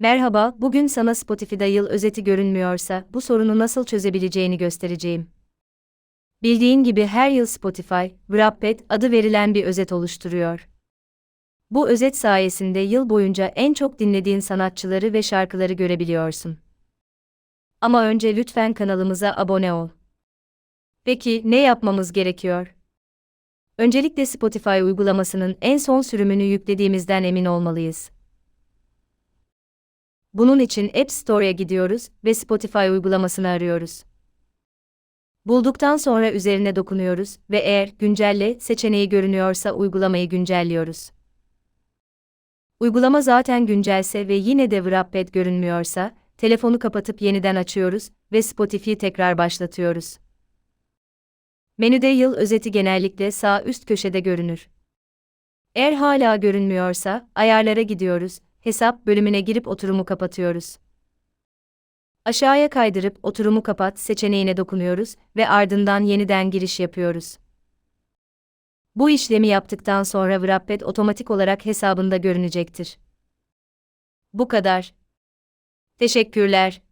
Merhaba, bugün sana Spotify'da yıl özeti görünmüyorsa bu sorunu nasıl çözebileceğini göstereceğim. Bildiğin gibi her yıl Spotify, Wrapped adı verilen bir özet oluşturuyor. Bu özet sayesinde yıl boyunca en çok dinlediğin sanatçıları ve şarkıları görebiliyorsun. Ama önce lütfen kanalımıza abone ol. Peki ne yapmamız gerekiyor? Öncelikle Spotify uygulamasının en son sürümünü yüklediğimizden emin olmalıyız. Bunun için App Store'a gidiyoruz ve Spotify uygulamasını arıyoruz. Bulduktan sonra üzerine dokunuyoruz ve eğer güncelle seçeneği görünüyorsa uygulamayı güncelliyoruz. Uygulama zaten güncelse ve yine de Wrapped görünmüyorsa, telefonu kapatıp yeniden açıyoruz ve Spotify'yi tekrar başlatıyoruz. Menüde yıl özeti genellikle sağ üst köşede görünür. Eğer hala görünmüyorsa, ayarlara gidiyoruz, hesap bölümüne girip oturumu kapatıyoruz. Aşağıya kaydırıp oturumu kapat seçeneğine dokunuyoruz ve ardından yeniden giriş yapıyoruz. Bu işlemi yaptıktan sonra Wrapped otomatik olarak hesabında görünecektir. Bu kadar. Teşekkürler.